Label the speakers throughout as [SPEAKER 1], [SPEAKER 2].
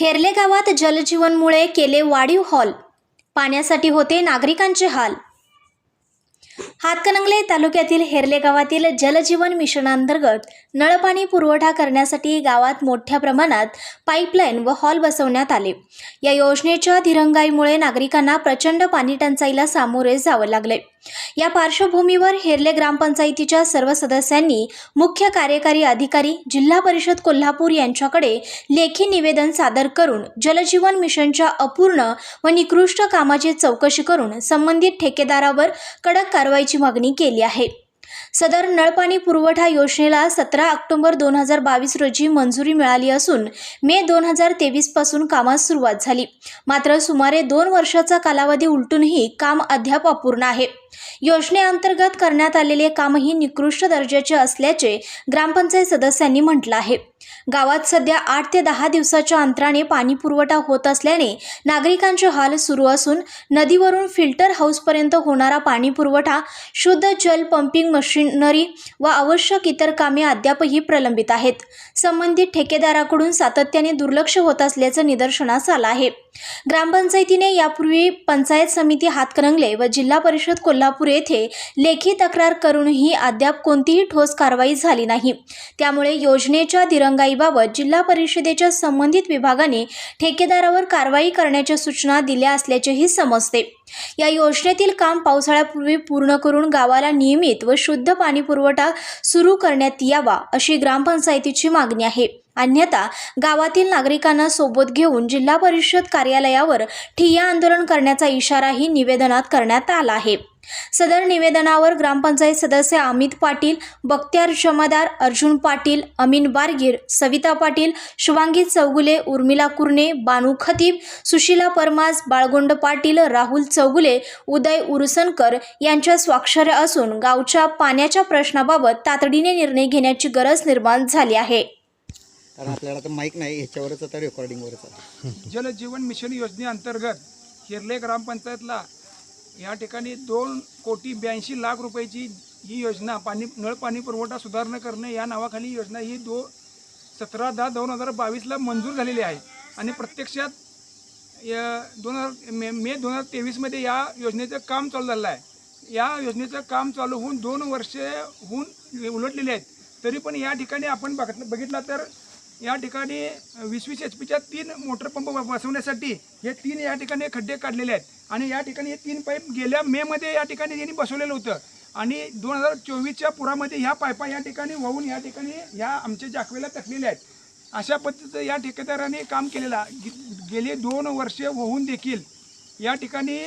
[SPEAKER 1] हेरले गावात जलजीवनमुळे केले वाढीव हॉल. पाण्यासाठी होते नागरिकांचे हाल. हातकणंगले तालुक्यातील हेरले गावातील जलजीवन मिशनांतर्गत नळपाणी पुरवठा करण्यासाठी गावात मोठ्या प्रमाणात पाईपलाईन व हॉल बसवण्यात आले. या योजनेच्या दिरंगाईमुळे नागरिकांना प्रचंड पाणी टंचाईला सामोरे जावं लागले. या पार्श्वभूमीवर हेरले ग्रामपंचायतीच्या सर्व सदस्यांनी मुख्य कार्यकारी अधिकारी जिल्हा परिषद कोल्हापूर यांच्याकडे लेखी निवेदन सादर करून जलजीवन मिशनच्या अपूर्ण व निकृष्ट कामाची चौकशी करून संबंधित ठेकेदारावर कडक कारवाईची मागणी केली आहे. सदर नळपाणी पुरवठा योजनेला सतरा ऑक्टोबर दोन हजार बावीस रोजी मंजुरी मिळाली असून मे दोन हजार तेवीसपासून कामास सुरुवात झाली. मात्र सुमारे दोन वर्षाचा कालावधी उलटूनही काम अद्याप अपूर्ण आहे. योजनेअंतर्गत करण्यात आलेले कामही निकृष्ट दर्जाचे असल्याचे ग्रामपंचायत सदस्यांनी म्हटलं आहे. गावात सध्या आठ ते दहा दिवसाच्या अंतराने पाणीपुरवठा होत असल्याने नागरिकांचे हाल सुरू असून नदीवरून फिल्टर हाऊसपर्यंत होणारा पाणीपुरवठा शुद्ध जल पंपिंग मशिनरी व आवश्यक इतर कामे अद्यापही प्रलंबित आहेत. संबंधित ठेकेदाराकडून सातत्याने दुर्लक्ष होत असल्याचं निदर्शनास आलं आहे. ग्रामपंचायतीने यापूर्वी पंचायत समिती हातकणंगले व जिल्हा परिषद कोल्हापूर येथे लेखी तक्रार करूनही अद्याप कोणतीही ठोस कारवाई झाली नाही. त्यामुळे योजनेच्या दिरंगाईबाबत जिल्हा परिषदेच्या संबंधित विभागाने ठेकेदारावर कारवाई करण्याच्या सूचना दिल्या असल्याचेही समजते. या योजनेतील काम पावसाळ्यापूर्वी पूर्ण करून गावाला नियमित व शुद्ध पाणी पुरवठा सुरू करण्यात यावा अशी ग्रामपंचायतीची मागणी आहे. अन्यथा गावातील नागरिकांना सोबत घेऊन जिल्हा परिषद कार्यालयावर ठिय्या आंदोलन करण्याचा इशाराही निवेदनात करण्यात आला आहे. सदर निवेदनावर ग्रामपंचायत सदस्य अमित पाटील बख्त्यार जमादार अर्जुन पाटील अमीन बारगीर सविता पाटील शुभांगी चौगुले उर्मिला कुर्णे बानू खतीब सुशीला परमाज बाळगोंड पाटील राहुल चौगुले उदय उरुसनकर यांच्या स्वाक्षऱ्या असून गावच्या पाण्याच्या प्रश्नाबाबत तातडीने निर्णय घेण्याची गरज निर्माण झाली आहे.
[SPEAKER 2] कारण आपल्याला आता माहीत नाही ह्याच्यावरच आता रेकॉर्डिंगवरच आहे.
[SPEAKER 3] जलजीवन मिशन योजनेअंतर्गत हिरले ग्रामपंचायतला या ठिकाणी दोन कोटी ब्याऐंशी लाख रुपयाची ही योजना पाणी नळ पाणी पुरवठा सुधारणा करणे या नावाखाली योजना ही दो सतरा दहा दोन हजार बावीसला मंजूर झालेली आहे. आणि प्रत्यक्षात दोन हजार मे मे दोन हजार तेवीसमध्ये या योजनेचं काम चालू झालं आहे. या योजनेचं काम चालू होऊन दोन वर्षे होऊन उलटलेली आहेत. तरी पण या ठिकाणी आपण बघितलं बघितला तर या ठिकाणी वीस वीस एच पीच्या तीन मोटर पंप बसवण्यासाठी हे तीन या ठिकाणी खड्डे काढलेले आहेत. आणि या ठिकाणी हे तीन पाईप गेल्या मेमध्ये या ठिकाणी यांनी बसवलेलं होतं. आणि दोन हजार चोवीसच्या पुरामध्ये ह्या पायपा या ठिकाणी वाहून या ठिकाणी ह्या आमच्या जाखवेला तकलेल्या आहेत. अशा पद्धतीचं या ठेकेदाराने काम केलेलं आहे. गे- गेली दोन वर्षे होऊन देखील या ठिकाणी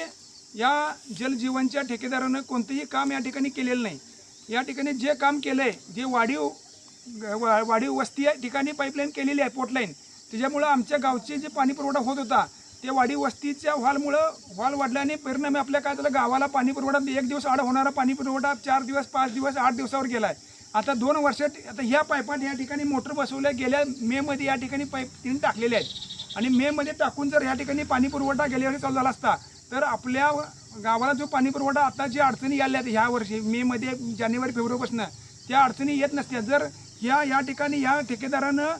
[SPEAKER 3] या जलजीवनच्या ठेकेदारानं कोणतंही काम या ठिकाणी केलेलं नाही. या ठिकाणी जे काम केलं आहे जे वाढीव वा- वाढीव वस्ती या ठिकाणी पाईपलाईन केलेली आहे पोटलाईन त्याच्यामुळं आमच्या गावचे जे पाणी पुरवठा होत होता ते वाढीव वस्तीच्या व्हॉलमुळं व्हॉल वाढल्याने परिणामी आपल्या काय झालं गावाला पाणी पुरवठा एक दिवस आड होणारा पाणी पुरवठा चार दिवस पाच दिवस आठ दिवसावर गेला आहे आता दोन वर्षात आता ह्या पाईपात या ठिकाणी मोटर बसवल्या गेल्या मेमध्ये या ठिकाणी पाईप तीन टाकलेले आहेत. आणि मेमध्ये टाकून जर ह्या ठिकाणी पाणी पुरवठा गेल्या वर्षी चालू झाला असता तर आपल्या गावाला जो पाणी पुरवठा आता जी अडचणी आल्या आहेत ह्या वर्षी मेमध्ये जानेवारी फेब्रुवारीपासून त्या अडचणी येत नसत्या. जर या या ठिकाणी या ठेकेदारानं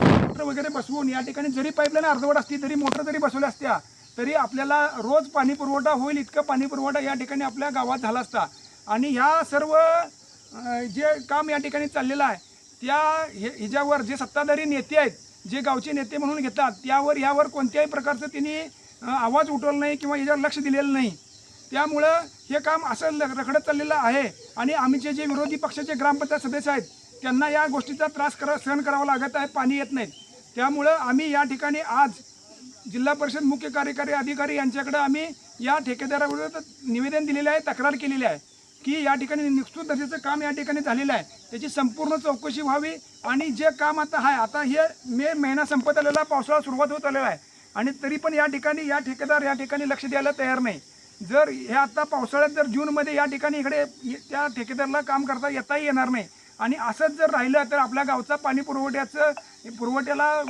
[SPEAKER 3] मोटर वगैरे बसवून या ठिकाणी जरी पाईपलाईन अर्धवट असती तरी मोटर जरी बसवल्या असत्या तरी आपल्याला रोज पाणी पुरवठा होईल इतकं पाणी पुरवठा या ठिकाणी आपल्या गावात झाला असता. आणि ह्या सर्व जे काम या ठिकाणी चाललेलं आहे त्या हे ह्याच्यावर जे सत्ताधारी नेते आहेत जे गावचे नेते म्हणून घेतात त्यावर यावर कोणत्याही प्रकारचं त्यांनी आवाज उठवला नाही किंवा याच्यावर लक्ष दिलेलं नाही. त्यामुळं हे काम असं ल- रखडत चाललेलं आहे. आणि आमचे जे विरोधी पक्षाचे ग्रामपंचायत सदस्य आहेत त्यांना या गोष्टीचा त्रास करा सहन करावा लागत आहे पाणी येत नाहीत त्यामुळं आम्ही या ठिकाणी आज जिल्हा परिषद मुख्य कार्यकारी अधिकारी यांच्याकडे आम्ही या ठेकेदाराविरोधात निवेदन दिलेलं आहे तक्रार केलेली आहे की या ठिकाणी निष्ठूर दर्जाचं काम या ठिकाणी झालेलं आहे. त्याची संपूर्ण चौकशी व्हावी आणि जे काम आता आहे आता हे मे महिना संपत आलेला पावसाळा सुरुवात होत आलेला आहे आणि तरी पण या ठिकाणी या ठेकेदार या ठिकाणी लक्ष द्यायला तयार नाही. जर हे आता पावसाळ्यात जर जूनमध्ये या ठिकाणी इकडे त्या ठेकेदारला काम करता येताही येणार नाही. आणि असंच जर राहिलं तर आपल्या गावचा पाणी पुरवठ्याचं पुरवठ्याला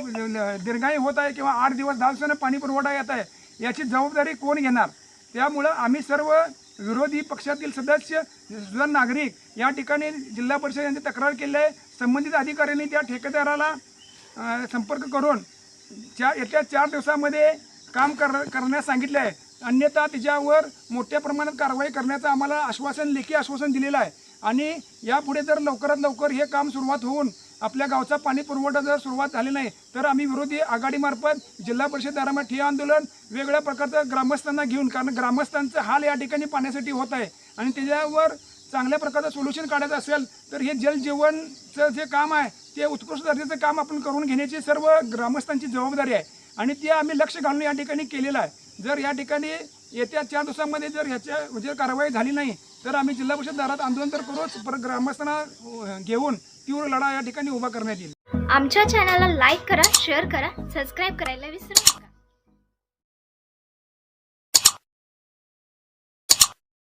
[SPEAKER 3] दीर्घाई होत आहे किंवा आठ दिवस दहा दिवसानं पाणी पुरवठा येत आहे याची जबाबदारी कोण घेणार? त्यामुळं आम्ही सर्व विरोधी पक्षातील सदस्य सुद्धा नागरिक या ठिकाणी जिल्हा परिषद यांची तक्रार केली आहे. संबंधित अधिकाऱ्यांनी त्या ठेकेदाराला संपर्क करून चार येत्या चार दिवसामध्ये काम कर करण्यास सांगितले आहे. अन्यथा त्याच्यावर मोठ्या प्रमाणात कारवाई करण्याचं आम्हाला आश्वासन लेखी आश्वासन दिलेलं आहे. आणि यापुढे जर लवकरात लवकर हे काम सुरुवात होऊन आपल्या गावचा पाणी पुरवठा जर सुरुवात झाली नाही तर आम्ही विरोधी आघाडीमार्फत जिल्हा परिषद दारामध्ये ठिय्या आंदोलन वेगळ्या प्रकारचं ग्रामस्थांना घेऊन कारण ग्रामस्थांचं हाल या ठिकाणी पाण्यासाठी होत आहे. आणि त्याच्यावर चांगल्या प्रकारचं सोल्युशन काढायचं असेल तर हे जलजीवनचं जे काम आहे ते उत्कृष्ट दर्जाचं काम आपण करून घेण्याची सर्व ग्रामस्थांची जबाबदारी आहे. आणि ते आम्ही लक्ष घालून या ठिकाणी केलेलं आहे. जर या ठिकाणी येत्या चार दिवसामध्ये जर ह्याच्या म्हणजे कारवाई झाली नाही तर आम्ही जिल्हा परिषद दारात आंदोलन तर करूच पर ग्रामस्थांना घेऊन तीव्र लढा या ठिकाणी उभा करण्यात येईल.
[SPEAKER 1] आमच्या चॅनलला लाईक करा शेअर करा सबस्क्राईब करायला विसरू नका.